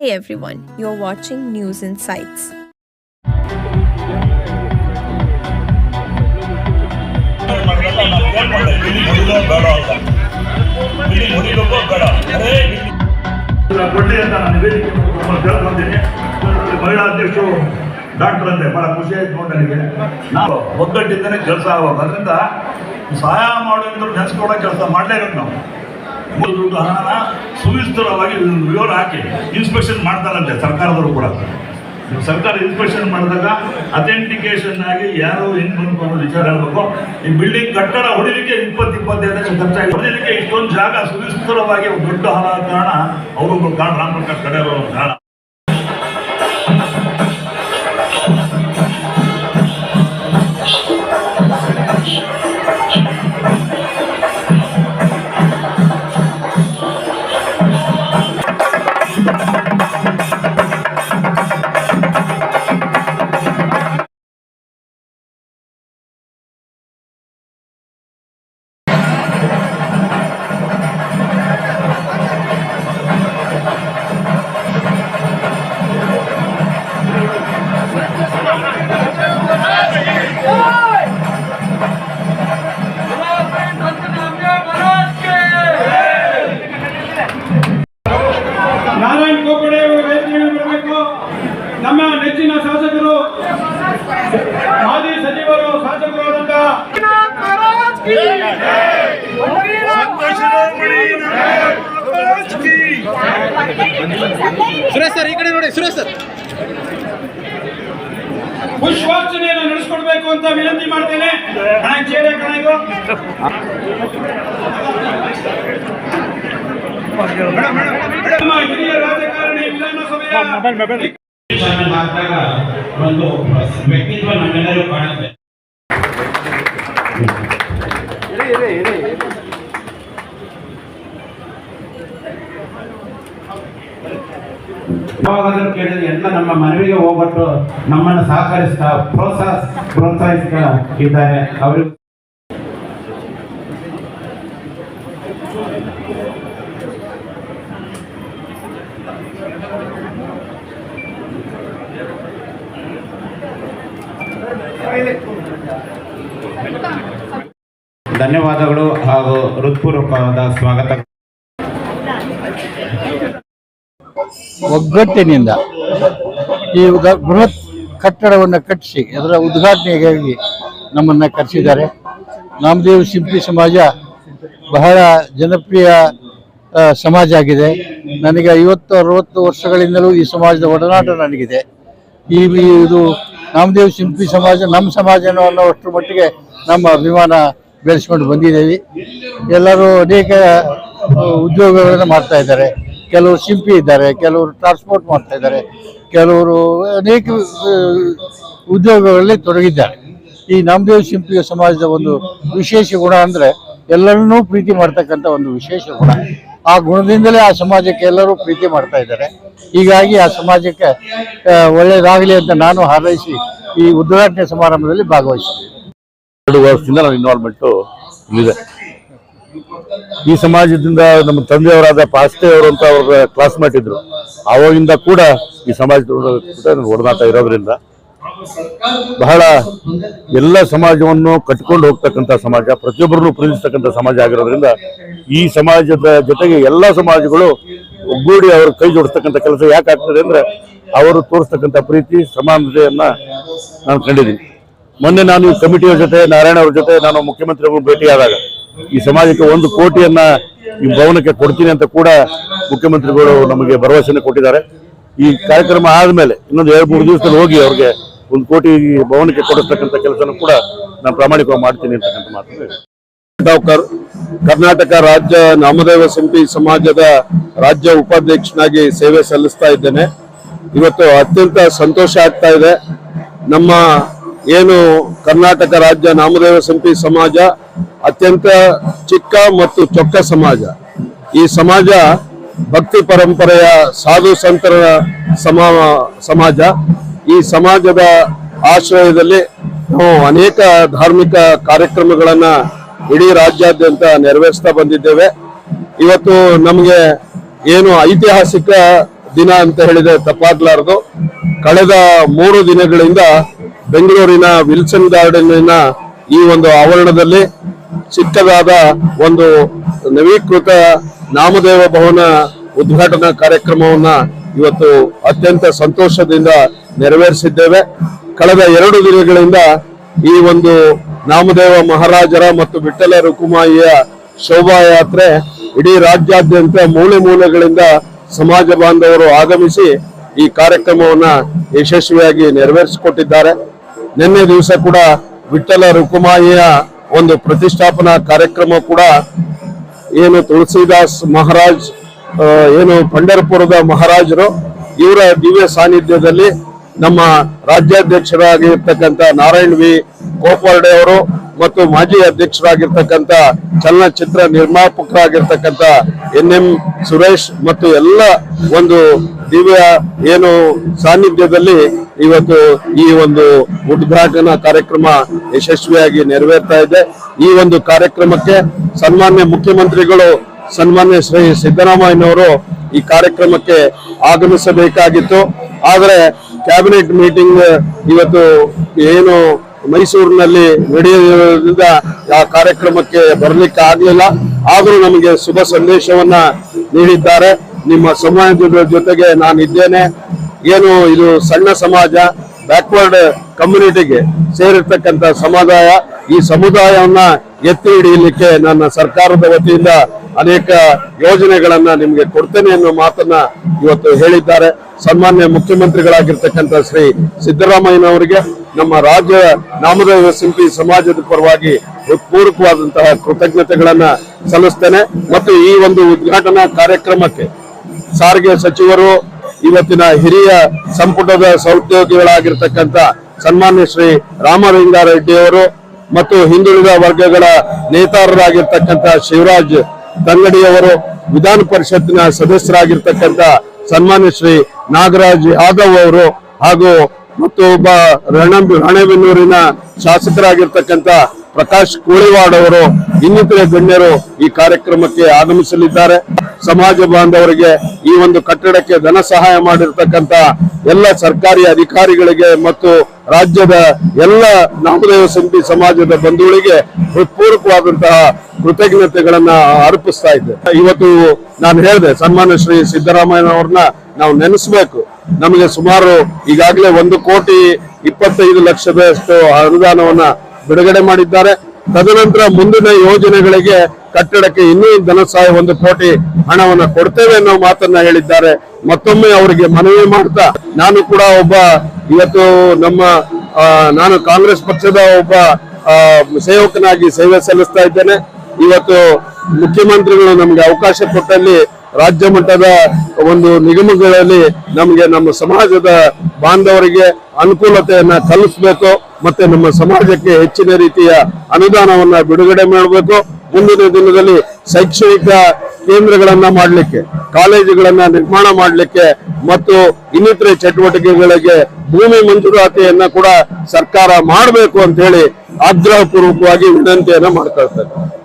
Hey everyone, you're watching News Insights. Doctor ಅಂತೆ ಬಹಳ ಖುಷಿ ಆಯ್ತು ನೋಡಿ ನಾವು ಒಗ್ಗಟ್ಟಿಂದನೇ ಕೆಲಸ ಆಗೋದು ಅದರಿಂದ ಸಹಾಯ ಮಾಡೋದ್ರ ನೆನೆಸ್ಕೊಡೋ ಕೆಲಸ ಮಾಡಲೇಬೇಕು ನಾವು. ದುಡ್ಡು ಹಣನ ಸುವಿಸ್ತರವಾಗಿ ವಿವರ ಹಾಕಿ ಇನ್ಸ್ಪೆಕ್ಷನ್ ಮಾಡ್ತಾರಂತೆ ಸರ್ಕಾರದವರು ಕೂಡ. ಸರ್ಕಾರ ಇನ್ಸ್ಪೆಕ್ಷನ್ ಮಾಡಿದಾಗ ಅಥೆಂಟಿಕೇಶನ್ ಆಗಿ ಯಾರು ಹೆಂಗ್ ಬಂತು ಅನ್ನೋ ವಿಚಾರ ಹೇಳಬೇಕು. ಈ ಬಿಲ್ಡಿಂಗ್ ಕಟ್ಟಡ ಹೊಡಿಲಿಕ್ಕೆ ಇಪ್ಪತ್ತು ಇಪ್ಪತ್ತೈದು ಲಕ್ಷ ಖರ್ಚಾಗಿ ಹೊಡಿಲಿಕ್ಕೆ ಇಷ್ಟೊಂದು ಜಾಗ ಸುವಿಸ್ತರವಾಗಿ ದೊಡ್ಡ ಹಣ ಕಾರಣ ಅವರೊಬ್ಬರು ಕಾರಣ ರಾಮಪ್ರಕಾಶ್ ಕಡೆ ಅವರು ಕಾರಣ. ಸುರೇಶ್ ಸರ್ ಈ ಕಡೆ ನೋಡಿ ಸುರೇಶ್ ಸರ್. ಪುಷ್ಪಾರ್ಚನೆಯನ್ನು ನಡೆಸ್ಕೊಡ್ಬೇಕು ಅಂತ ವಿನಂತಿ ಮಾಡ್ತೇನೆ. ಹಿರಿಯ ರಾಜಕಾರಣಿ ವಿಧಾನಸಭೆಯ ಒಂದು ವ್ಯಕ್ತಿತ್ವ ನಮ್ಮೆಲ್ಲರೂ ಕಾಣುತ್ತೆ ಯಾವಾಗಾದ್ರೂ ಕೇಳಿದ್ರೆ ಎಲ್ಲ ನಮ್ಮ ಮನವಿಗೆ ಹೋಗ್ಬಿಟ್ಟು ನಮ್ಮನ್ನು ಸಹಕರಿಸ್ತಾ, ಪ್ರೋತ್ಸಾಹ, ಪ್ರೋತ್ಸಾಹಿಸ್ತಾ ಇದ್ದಾರೆ. ಅವರು ಧನ್ಯವಾದಗಳು ಹಾಗೂ ಹೃತ್ಪೂರ್ವಕವಾದ ಸ್ವಾಗತ. ಒಗ್ಗಟ್ಟಿನಿಂದ ಈ ಬೃಹತ್ ಕಟ್ಟಡವನ್ನು ಕಟ್ಟಿಸಿ ಅದರ ಉದ್ಘಾಟನೆಗಾಗಿ ನಮ್ಮನ್ನು ಕರೆಸಿದ್ದಾರೆ. ನಾಮದೇವ್ ಸಿಂಪಿ ಸಮಾಜ ಬಹಳ ಜನಪ್ರಿಯ ಸಮಾಜ ಆಗಿದೆ. ನನಗೆ ಐವತ್ತು, ಅರವತ್ತು ವರ್ಷಗಳಿಂದಲೂ ಈ ಸಮಾಜದ ಒಡನಾಟ ನನಗಿದೆ. ಈ ಇದು ನಾಮದೇವ್ ಸಿಂಪಿ ಸಮಾಜ ನಮ್ಮ ಸಮಾಜನೋ ಅನ್ನೋಷ್ಟು ಮಟ್ಟಿಗೆ ನಮ್ಮ ಅಭಿಮಾನ ಬೆಳೆಸ್ಕೊಂಡು ಬಂದಿದ್ದೀವಿ. ಎಲ್ಲರೂ ಅನೇಕ ಉದ್ಯೋಗಗಳನ್ನು ಮಾಡ್ತಾ ಇದ್ದಾರೆ. ಕೆಲವರು ಸಿಂಪಿ ಇದ್ದಾರೆ, ಕೆಲವರು ಟ್ರಾನ್ಸ್ಪೋರ್ಟ್ ಮಾಡ್ತಾ ಇದ್ದಾರೆ, ಕೆಲವರು ಅನೇಕ ಉದ್ಯೋಗಗಳಲ್ಲಿ ತೊಡಗಿದ್ದಾರೆ. ಈ ನಾಮದೇವ್ ಸಿಂಪಿಯ ಸಮಾಜದ ಒಂದು ವಿಶೇಷ ಗುಣ ಅಂದರೆ ಎಲ್ಲರನ್ನೂ ಪ್ರೀತಿ ಮಾಡ್ತಕ್ಕಂಥ ಒಂದು ವಿಶೇಷ ಗುಣ. ಆ ಗುಣದಿಂದಲೇ ಆ ಸಮಾಜಕ್ಕೆ ಎಲ್ಲರೂ ಪ್ರೀತಿ ಮಾಡ್ತಾ ಇದ್ದಾರೆ. ಹೀಗಾಗಿ ಆ ಸಮಾಜಕ್ಕೆ ಒಳ್ಳೆಯದಾಗಲಿ ಅಂತ ನಾನು ಹಾರೈಸಿ ಈ ಉದ್ಘಾಟನೆ ಸಮಾರಂಭದಲ್ಲಿ ಭಾಗವಹಿಸಿದೆ ಎರಡು ವರ್ಷದಿಂದ ನಾನು ಇನ್ವಾಲ್ವ್ಮೆಂಟು ಇಲ್ಲಿದೆ. ಈ ಸಮಾಜದಿಂದ ನಮ್ಮ ತಂದೆಯವರಾದ ಪಾಸ್ಟೆ ಅವರು ಅಂತ ಅವ್ರ ಕ್ಲಾಸ್ಮೇಟ್ ಇದ್ರು ಅವಾಗಿಂದ ಕೂಡ ಈ ಸಮಾಜದ ಒಡನಾಟ ಇರೋದ್ರಿಂದ ಬಹಳ ಎಲ್ಲ ಸಮಾಜವನ್ನು ಕಟ್ಕೊಂಡು ಹೋಗ್ತಕ್ಕಂಥ ಸಮಾಜ, ಪ್ರತಿಯೊಬ್ಬರನ್ನು ಪ್ರೀತಿಸ್ತಕ್ಕಂಥ ಸಮಾಜ ಆಗಿರೋದ್ರಿಂದ ಈ ಸಮಾಜದ ಜೊತೆಗೆ ಎಲ್ಲ ಸಮಾಜಗಳು ಒಗ್ಗೂಡಿ ಅವ್ರ ಕೈ ಜೋಡಿಸ್ತಕ್ಕಂಥ ಕೆಲಸ ಯಾಕೆ ಆಗ್ತದೆ ಅಂದ್ರೆ ಅವರು ತೋರಿಸ್ತಕ್ಕಂಥ ಪ್ರೀತಿ, ಸಮಾನತೆಯನ್ನ ನಾನು ಕಂಡಿದ್ದೀನಿ. ಮೊನ್ನೆ ನಾನು ಈ ಕಮಿಟಿಯ ಜೊತೆ, ನಾರಾಯಣ ಅವ್ರ ಜೊತೆ ನಾನು ಮುಖ್ಯಮಂತ್ರಿಗಳು ಭೇಟಿಯಾದಾಗ ಈ ಸಮಾಜಕ್ಕೆ ಒಂದು ಕೋಟಿಯನ್ನ ಈ ಭವನಕ್ಕೆ ಕೊಡ್ತೀನಿ ಅಂತ ಕೂಡ ಮುಖ್ಯಮಂತ್ರಿಗಳು ನಮಗೆ ಭರವಸೆಯನ್ನು ಕೊಟ್ಟಿದ್ದಾರೆ. ಈ ಕಾರ್ಯಕ್ರಮ ಆದ್ಮೇಲೆ ಇನ್ನೊಂದು ಎರಡು ಮೂರು ದಿವಸದಲ್ಲಿ ಹೋಗಿ ಅವ್ರಿಗೆ ಒಂದು ಕೋಟಿ ಭವನಕ್ಕೆ ಕೊಡಿಸ್ತಕ್ಕಂಥ ಕೆಲಸನೂ ಕೂಡ ನಾನು ಪ್ರಾಮಾಣಿಕವಾಗಿ ಮಾಡ್ತೀನಿ ಅಂತಕ್ಕಂಥ ಮಾತು ಕರ್ನಾಟಕ ರಾಜ್ಯ ನಾಮದೇವ ಸಮಿತಿ ಸಮಾಜದ ರಾಜ್ಯ ಉಪಾಧ್ಯಕ್ಷನಾಗಿ ಸೇವೆ ಸಲ್ಲಿಸ್ತಾ ಇದ್ದೇನೆ. ಇವತ್ತು ಅತ್ಯಂತ ಸಂತೋಷ ಆಗ್ತಾ ಇದೆ. ನಮ್ಮ ಏನು ಕರ್ನಾಟಕ ರಾಜ್ಯ ನಾಮದೇವ ಸಂಪಿ ಸಮಾಜ ಅತ್ಯಂತ ಚಿಕ್ಕ ಮತ್ತು ಚೊಕ್ಕ ಸಮಾಜ. ಈ ಸಮಾಜ ಭಕ್ತಿ ಪರಂಪರೆಯ ಸಾಧು ಸಂತರ ಸಮ, ಸಮಾಜ. ಈ ಸಮಾಜದ ಆಶ್ರಯದಲ್ಲಿ ನಾವು ಅನೇಕ ಧಾರ್ಮಿಕ ಕಾರ್ಯಕ್ರಮಗಳನ್ನ ಇಡೀ ರಾಜ್ಯಾದ್ಯಂತ ನೆರವೇರಿಸ್ತಾ ಬಂದಿದ್ದೇವೆ. ಇವತ್ತು ನಮಗೆ ಏನು ಐತಿಹಾಸಿಕ ದಿನ ಅಂತ ಹೇಳಿದ್ರೆ ತಪ್ಪಾಗಲಾರದು. ಕಳೆದ ಮೂರು ದಿನಗಳಿಂದ ಬೆಂಗಳೂರಿನ ವಿಲ್ಸನ್ ಗಾರ್ಡನ್ನಿನ ಈ ಒಂದು ಆವರಣದಲ್ಲಿ ಚಿಕ್ಕದಾದ ಒಂದು ನವೀಕೃತ ನಾಮದೇವ ಭವನ ಉದ್ಘಾಟನಾ ಕಾರ್ಯಕ್ರಮವನ್ನ ಇವತ್ತು ಅತ್ಯಂತ ಸಂತೋಷದಿಂದ ನೆರವೇರಿಸಿದ್ದೇವೆ. ಕಳೆದ ಎರಡು ದಿನಗಳಿಂದ ಈ ಒಂದು ನಾಮದೇವ ಮಹಾರಾಜರ ಮತ್ತು ವಿಠಲ ರುಕುಮಾಯಿಯ ಶೋಭಾಯಾತ್ರೆ ಇಡೀ ರಾಜ್ಯಾದ್ಯಂತ ಮೂಲೆ ಮೂಲೆಗಳಿಂದ ಸಮಾಜ ಬಾಂಧವರು ಆಗಮಿಸಿ ಈ ಕಾರ್ಯಕ್ರಮವನ್ನ ಯಶಸ್ವಿಯಾಗಿ ನೆರವೇರಿಸಿಕೊಟ್ಟಿದ್ದಾರೆ. ನಿನ್ನೆ ದಿವಸ ಕೂಡ ವಿಠಲ ರುಕುಮಾಯಿಯ ಒಂದು ಪ್ರತಿಷ್ಠಾಪನಾ ಕಾರ್ಯಕ್ರಮ ಕೂಡ ಏನು ತುಳಸಿದಾಸ್ ಮಹಾರಾಜ್ ಏನು ಪಂಡರ್ಪುರದ ಮಹಾರಾಜರು, ಇವರ ದಿವ್ಯ ಸಾನ್ನಿಧ್ಯದಲ್ಲಿ ನಮ್ಮ ರಾಜ್ಯಾಧ್ಯಕ್ಷರಾಗಿರ್ತಕ್ಕಂಥ ನಾರಾಯಣ್ ವಿ. ಕೋಪರ್ಡೆ ಅವರು ಮತ್ತು ಮಾಜಿ ಅಧ್ಯಕ್ಷರಾಗಿರ್ತಕ್ಕಂಥ ಚಲನಚಿತ್ರ ನಿರ್ಮಾಪಕರಾಗಿರ್ತಕ್ಕಂಥ ಎನ್ ಎಂ ಸುರೇಶ್ ಮತ್ತು ಎಲ್ಲ ಒಂದು ದಿವ್ಯ ಏನು ಸಾನ್ನಿಧ್ಯದಲ್ಲಿ ಇವತ್ತು ಈ ಒಂದು ಉದ್ಘಾಟನಾ ಕಾರ್ಯಕ್ರಮ ಯಶಸ್ವಿಯಾಗಿ ನೆರವೇರ್ತಾ ಇದೆ. ಈ ಒಂದು ಕಾರ್ಯಕ್ರಮಕ್ಕೆ ಸನ್ಮಾನ್ಯ ಮುಖ್ಯಮಂತ್ರಿಗಳು, ಸನ್ಮಾನ್ಯ ಶ್ರೀ ಸಿದ್ದರಾಮಯ್ಯನವರು ಈ ಕಾರ್ಯಕ್ರಮಕ್ಕೆ ಆಗಮಿಸಬೇಕಾಗಿತ್ತು. ಆದರೆ ಕ್ಯಾಬಿನೆಟ್ ಮೀಟಿಂಗ್ ಇವತ್ತು ಏನು ಮೈಸೂರಿನಲ್ಲಿ ನಡೆಯುವುದರಿಂದ ಆ ಕಾರ್ಯಕ್ರಮಕ್ಕೆ ಬರಲಿಕ್ಕೆ ಆಗಲಿಲ್ಲ. ಆದರೂ ನಮಗೆ ಶುಭ ಸಂದೇಶವನ್ನ ನೀಡಿದ್ದಾರೆ. ನಿಮ್ಮ ಸಮಾಜದ ಜೊತೆಗೆ ನಾನು ಇದ್ದೇನೆ. ಏನು ಇದು ಸಣ್ಣ ಸಮಾಜ ಬ್ಯಾಕ್ವರ್ಡ್ ಕಮ್ಯುನಿಟಿಗೆ ಸೇರಿರ್ತಕ್ಕಂಥ ಸಮುದಾಯ, ಈ ಸಮುದಾಯವನ್ನ ಎತ್ತಿ ಹಿಡಿಯಲಿಕ್ಕೆ ನನ್ನ ಸರ್ಕಾರದ ವತಿಯಿಂದ ಅನೇಕ ಯೋಜನೆಗಳನ್ನ ನಿಮ್ಗೆ ಕೊಡ್ತೇನೆ ಅನ್ನೋ ಮಾತನ್ನ ಇವತ್ತು ಹೇಳಿದ್ದಾರೆ. ಸನ್ಮಾನ್ಯ ಮುಖ್ಯಮಂತ್ರಿಗಳಾಗಿರ್ತಕ್ಕಂಥ ಶ್ರೀ ಸಿದ್ದರಾಮಯ್ಯನವರಿಗೆ, ನಮ್ಮ ರಾಜ್ಯ ನಾಮದೇವ ಸಿಂಪಿ ಸಮಾಜದ ಪರವಾಗಿ ಪೂರಕವಾದಂತಹ ಕೃತಜ್ಞತೆಗಳನ್ನ ಸಲ್ಲಿಸ್ತೇನೆ. ಮತ್ತು ಈ ಒಂದು ಉದ್ಘಾಟನಾ ಕಾರ್ಯಕ್ರಮಕ್ಕೆ ಸಾರಿಗೆ ಸಚಿವರು ಇವತ್ತಿನ ಹಿರಿಯ ಸಂಪುಟದ ಸಹೋದ್ಯೋಗಿಗಳಾಗಿರ್ತಕ್ಕಂಥ ಸನ್ಮಾನ್ಯ ಶ್ರೀ ರಾಮಲಿಂಗಾರೆಡ್ಡಿ ಅವರು ಮತ್ತು ಹಿಂದುಳಿದ ವರ್ಗಗಳ ನೇತಾರರಾಗಿರ್ತಕ್ಕಂಥ ಶಿವರಾಜ್ ತಂಗಡಿಯವರು ವಿಧಾನ ಪರಿಷತ್ತಿನ ಸದಸ್ಯರಾಗಿರ್ತಕ್ಕಂಥ ಸನ್ಮಾನ್ಯ ಶ್ರೀ ನಾಗರಾಜ್ ಯಾದವ್ ಅವರು ಹಾಗೂ ಮತ್ತು ಒಬ್ಬ ರಣ ರಾಣೆಬೆನ್ನೂರಿನ ಶಾಸಕರಾಗಿರ್ತಕ್ಕಂಥ ಪ್ರಕಾಶ್ ಕೋಳಿವಾಡ್ ಅವರು, ಇನ್ನಿತರೆ ಗಣ್ಯರು ಈ ಕಾರ್ಯಕ್ರಮಕ್ಕೆ ಆಗಮಿಸಲಿದ್ದಾರೆ. ಸಮಾಜ ಬಾಂಧವರಿಗೆ ಈ ಒಂದು ಕಟ್ಟಡಕ್ಕೆ ಧನ ಸಹಾಯ ಮಾಡಿರ್ತಕ್ಕಂತ ಎಲ್ಲ ಸರ್ಕಾರಿ ಅಧಿಕಾರಿಗಳಿಗೆ ಮತ್ತು ರಾಜ್ಯದ ಎಲ್ಲ ನಾಮದೇವ ಸಮಿತಿ ಸಮಾಜದ ಬಂಧುಗಳಿಗೆ ಹೃತ್ಪೂರ್ವಕವಾದಂತಹ ಕೃತಜ್ಞತೆಗಳನ್ನ ಅರ್ಪಿಸ್ತಾ ಇದ್ದೆ. ಇವತ್ತು ನಾನು ಹೇಳಿದೆ, ಸನ್ಮಾನ್ಯ ಶ್ರೀ ಸಿದ್ದರಾಮಯ್ಯನವ್ರನ್ನ ನಾವು ನೆನೆಸ್ಬೇಕು. ನಮಗೆ ಸುಮಾರು ಈಗಾಗಲೇ ಒಂದು ಕೋಟಿ ಇಪ್ಪತ್ತೈದು ಲಕ್ಷದಷ್ಟು ಅನುದಾನವನ್ನ ಬಿಡುಗಡೆ ಮಾಡಿದ್ದಾರೆ. ತದನಂತರ ಮುಂದಿನ ಯೋಜನೆಗಳಿಗೆ ಕಟ್ಟಡಕ್ಕೆ ಇನ್ನೂ ಧನ ಸಹಾಯ ಒಂದು ಕೋಟಿ ಹಣವನ್ನು ಕೊಡ್ತೇವೆ ಅನ್ನೋ ಮಾತನ್ನ ಹೇಳಿದ್ದಾರೆ. ಮತ್ತೊಮ್ಮೆ ಅವರಿಗೆ ಮನವಿ ಮಾಡ್ತಾ ನಾನು ಕೂಡ ಒಬ್ಬ ಇವತ್ತು ನಮ್ಮ ನಾನು ಕಾಂಗ್ರೆಸ್ ಪಕ್ಷದ ಒಬ್ಬ ಸೇವಕನಾಗಿ ಸೇವೆ ಸಲ್ಲಿಸ್ತಾ ಇದ್ದೇನೆ. ಇವತ್ತು ಮುಖ್ಯಮಂತ್ರಿಗಳು ನಮಗೆ ಅವಕಾಶ ಕೊಟ್ಟಲ್ಲಿ ರಾಜ್ಯ ಮಟ್ಟದ ಒಂದು ನಿಗಮಗಳಲ್ಲಿ ನಮಗೆ ನಮ್ಮ ಸಮಾಜದ ಬಾಂಧವರಿಗೆ ಅನುಕೂಲತೆಯನ್ನ ಕಲಿಸಬೇಕು ಮತ್ತೆ ನಮ್ಮ ಸಮಾಜಕ್ಕೆ ಹೆಚ್ಚಿನ ರೀತಿಯ ಅನುದಾನವನ್ನ ಬಿಡುಗಡೆ ಮಾಡಬೇಕು. ಮುಂದಿನ ದಿನದಲ್ಲಿ ಶೈಕ್ಷಣಿಕ ಕೇಂದ್ರಗಳನ್ನ ಮಾಡಲಿಕ್ಕೆ, ಕಾಲೇಜುಗಳನ್ನ ನಿರ್ಮಾಣ ಮಾಡಲಿಕ್ಕೆ ಮತ್ತು ಇನ್ನಿತರ ಚಟುವಟಿಕೆಗಳಿಗೆ ಭೂಮಿ ಮಂಜೂರಾತಿಯನ್ನ ಕೂಡ ಸರ್ಕಾರ ಮಾಡಬೇಕು ಅಂತ ಹೇಳಿ ಆಗ್ರಹಪೂರ್ವಕವಾಗಿ ವಿನಂತಿಯನ್ನ ಮಾಡ್ಕೊಳ್ತೇನೆ.